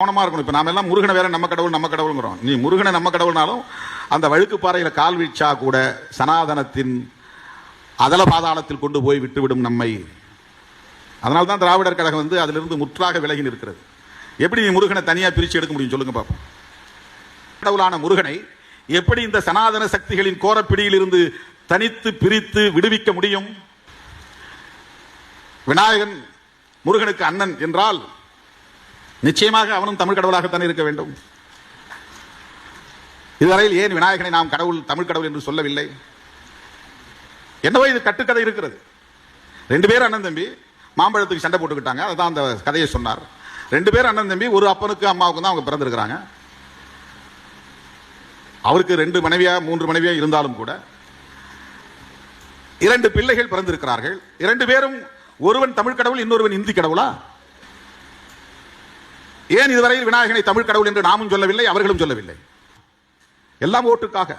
கவனமா இருக்கணும். இப்போ நாம எல்லாம் முருகனை வேற நம்ம கடவுள் நம்ம கடவுளுங்கிறோம். நீ முருகனை நம்ம கடவுள்னாலும் அந்த வழுக்கு பாறையில் கால் வீழ்ச்சா கூட சனாதனத்தின் அதல பாதாளத்தில் கொண்டு போய் விட்டுவிடும் நம்மை. அதனால தான் திராவிடர் கழகம் வந்து அதிலிருந்து முற்றாக விலகி நிற்கிறது. எப்படி நீ முருகனை தனியா பிரித்து எடுக்க முடியும் சொல்லுங்க பார்ப்போம் கடவுளான முருகனை எப்படி இந்த சனாதன சக்திகளின் கோரப்பிடியில் இருந்து தனித்து பிரித்து விடுவிக்க முடியும்? விநாயகன் முருகனுக்கு அண்ணன் என்றால் நிச்சயமாக அவனும் தமிழ் கடவுளாகத்தான் இருக்க வேண்டும். இதுவரையில் ஏன் விநாயகனை நாம் கடவுள் தமிழ் கடவுள் என்று சொல்லவில்லை? என்னவோ இது கட்டுக்கதை இருக்கிறது. ரெண்டு பேரும் அண்ணன் தம்பி மாம்பழத்துக்கு சண்டை போட்டுக்கிட்டாங்க. அதுதான் அந்த கதையை சொன்னார். ரெண்டு பேரும் அண்ணன் தம்பி ஒரு அப்பனுக்கு அம்மாவுக்கு தான் அவங்க பிறந்திருக்கிறாங்க. அவருக்கு ரெண்டு மனைவியா மூன்று மனைவியா இருந்தாலும் கூட இரண்டு பிள்ளைகள் பிறந்திருக்கிறார்கள். இரண்டு பேரும் ஒருவன் தமிழ் கடவுள் இன்னொருவன் இந்தி கடவுளா? ஏன் இதுவரையில் விநாயகனை தமிழ் கடவுள் என்று நாமும் சொல்லவில்லை அவர்களும் சொல்லவில்லை? எல்லாம் ஓட்டுக்காக.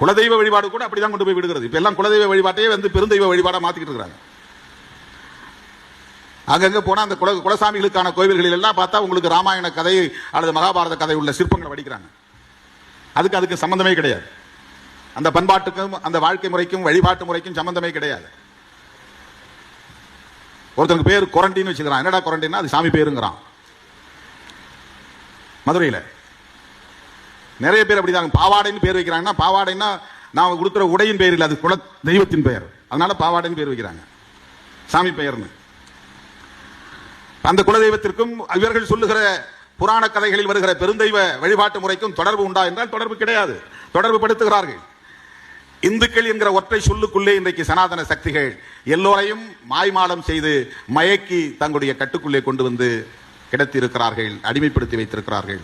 குலதெய்வ வழிபாடு கூட அப்படிதான் கொண்டு போய் விடுகிறது. இப்ப எல்லாம் குலதெய்வ வழிபாட்டையே வந்து பெருந்தெய்வ வழிபாடா மாத்திக்கிட்டு இருக்காங்க அங்கங்க போனா அந்த குல குலசாமிகளுக்கான கோவில்களில் எல்லாம் பார்த்தா உங்களுக்கு ராமாயண கதை அல்லது மகாபாரத கதை உள்ள சிற்பங்களை வடிக்கிறாங்க. அதுக்கு அதுக்கு சம்பந்தமே கிடையாது. அந்த பண்பாட்டுக்கும் அந்த வாழ்க்கை முறைக்கும் வழிபாட்டு முறைக்கும் சம்பந்தமே கிடையாது. ஒருத்தனுக்கு பேர் குரண்டின்னு வச்சுக்கிறான். என்னடா குரண்டின்னா அது சாமி பேருங்கிறான். மதுரையில். நிறைய பேர் அப்படிதான். பாவாடைன்னு பேர் வைக்கிறாங்கன்னா பாவாடைன்னா நான் கொடுக்குற உடையின் பெயர் இல்லை அது குல தெய்வத்தின் பெயர். அதனால பாவாடைன்னு பேர் வைக்கிறாங்க. சாமி பெயர்னு. அந்த குலதெய்வத்திற்கும் இவர்கள் சொல்லுகிற புராண கதைகளில் வருகிற பெருந்தெய்வ வழிபாட்டு முறைக்கும் தொடர்பு உண்டா என்றால் தொடர்பு கிடையாது. தொடர்பு படுத்துகிறார்கள். இந்துக்கள் என்கிற ஒற்றை சொல்லுக்குள்ளே இன்றைக்கு சனாதன சக்திகள் எல்லோரையும் மாய்மாலம் செய்து மயக்கி தங்களுடைய கட்டுக்குள்ளே கொண்டு வந்து கிடத்தி இருக்கிறார்கள் அடிமைப்படுத்தி வைத்திருக்கிறார்கள்.